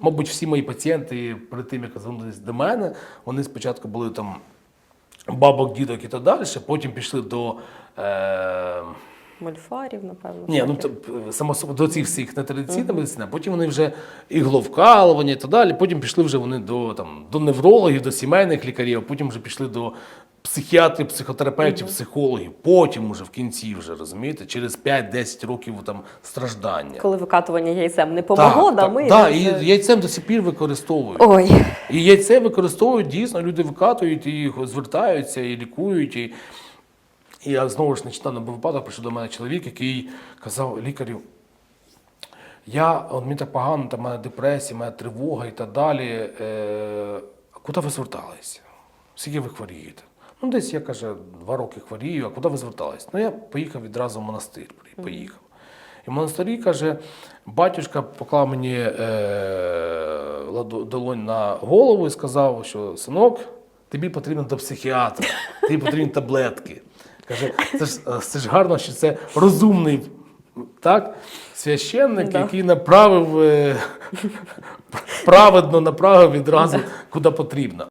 Мабуть, всі мої пацієнти перед тим, як звернулися до мене, вони спочатку були там бабок, дідок і так далі, потім пішли до. Е, Мольфарів, напевно. ні, ну то, само до цих всіх нетрадиційна медицина, потім вони вже ігловкалування і так далі. Потім пішли вже вони до, там, до неврологів, до сімейних лікарів, а потім вже пішли до психіатрів, психотерапевтів, психологів. Потім уже в кінці, вже розумієте, через 5-10 років там страждання. Коли викатування яйцем не помогло, да, ми так, вже- і яйцем до сих пір використовують. Ой, І яйце використовують дійсно, люди викатують і їх звертаються, і лікують. І, і я знову ж нещодавно був випадок, прийшов до мене чоловік, який казав лікарю. Я, от мені так погано, там мене депресія, мене тривога і так далі. Е, куди ви зверталися? Скільки ви хворієте? Ну, десь я каже, два роки хворію, а куди ви звертались? Ну, я поїхав відразу в монастир. Поїхав. І в монастирі каже, батюшка поклав мені е, долонь на голову і сказав, що синок, тобі потрібно до психіатра, тобі потрібні таблетки. Каже, це ж, е, це ж гарно, що це розумний так, священник, Да. який направив е, праведно направив відразу куди потрібно.